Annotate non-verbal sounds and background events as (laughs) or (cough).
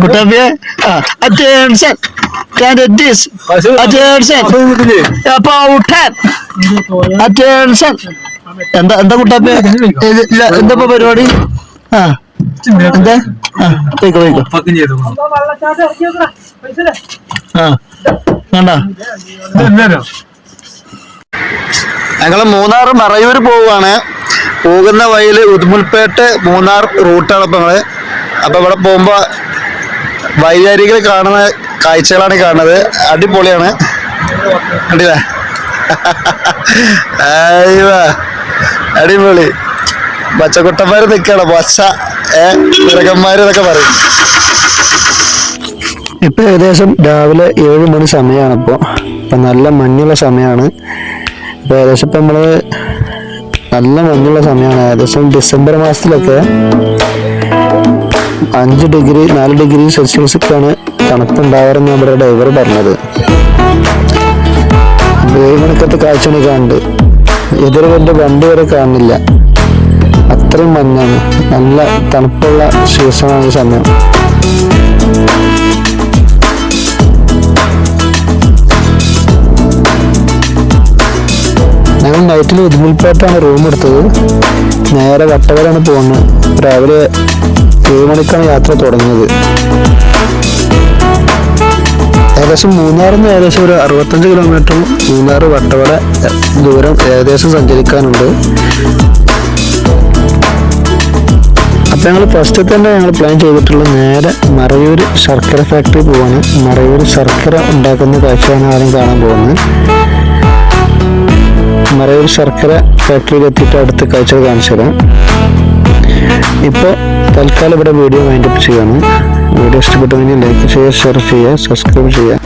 കുട്ടപ്പിയെ attention candidates attention പൗട്ടൻ attention എന്താ എന്താ കുട്ടപ്പിയെ എന്താ പരിപാടി? ആ എന്താ? ആ പോയിക്കോ പോയിക്കോ. ആ വേണ്ട ഞങ്ങൾ മൂന്നാർ മറയൂർ പോവുകയാണ്. പോകുന്ന വഴിയിൽ ഉദുമുൽപേട്ട് മൂന്നാർ റൂട്ടാണ് ഇപ്പൊ ഞങ്ങൾ. അപ്പൊ ഇവിടെ പോകുമ്പോ വൈകാരികൾ കാണുന്ന കാഴ്ചകളാണ് കാണുന്നത്. അടിപൊളിയാണ്. കണ്ടില്ലേ? (laughs) അടിപൊളി. പച്ചക്കുട്ടന്മാര് നിൽക്കണം പച്ച ഏ മൃഗന്മാരെന്നൊക്കെ പറയും. ഇപ്പൊ ഏകദേശം രാവിലെ ഏഴ് മണി സമയമാണ് ഇപ്പൊ. ഇപ്പൊ നല്ല മഞ്ഞുള്ള സമയമാണ് ഇപ്പൊ ഏകദേശം ഇപ്പൊ നമ്മൾ നല്ല മഞ്ഞുള്ള സമയമാണ് ഏകദേശം ഡിസംബർ മാസത്തിലൊക്കെ അഞ്ച് ഡിഗ്രി നാല് ഡിഗ്രി സെൽഷ്യസിലാണ് തണുപ്പുണ്ടാവാറെന്ന് നമ്മുടെ ഡ്രൈവർ പറഞ്ഞത്. മണിക്കത്തെ കാഴ്ചയാണ് കാണുന്നത്. എതിരെ വണ്ടി വരെ കാണുന്നില്ല. അത്രയും മഞ്ഞാണ്. നല്ല തണുപ്പുള്ള സീസണാണ് സമയം. ഞങ്ങൾ നൈറ്റിൽ ഉദ്മുൽപ്പാട്ടാണ് റൂം എടുത്തത്. നേരെ വട്ടവരാണ് പോകുന്നത്. രാവിലെ ഏഴ് മണിക്കാണ് യാത്ര തുടങ്ങിയത് ഏകദേശം മൂന്നാറിൽ നിന്ന് ഏകദേശം ഒരു അറുപത്തഞ്ച് കിലോമീറ്റർ മൂന്നാർ വട്ടവട ദൂരം ഏകദേശം സഞ്ചരിക്കാനുണ്ട്. അപ്പം ഞങ്ങൾ ഫസ്റ്റ് തന്നെ ഞങ്ങൾ പ്ലാൻ ചെയ്തിട്ടുള്ള നേരെ മറയൂർ ശർക്കര ഫാക്ടറി പോവാണ്. മറയൂർ ശർക്കര ഉണ്ടാക്കുന്ന കാഴ്ചയാണ് ആദ്യം കാണാൻ പോകുന്നത്. മറയൂർ ശർക്കര ഫാക്ടറിയിൽ എത്തിയിട്ട് അടുത്ത കാഴ്ചകൾ കാണിച്ചു തരാം ഇപ്പോൾ തൽക്കാലം ഇവിടെ വീഡിയോ വൈൻഡപ്പ് ചെയ്യാണ് വീഡിയോ ഇഷ്ടപ്പെട്ടെങ്കിൽ ലൈക്ക് ചെയ്യുക ഷെയർ ചെയ്യുക സബ്സ്ക്രൈബ് ചെയ്യുക.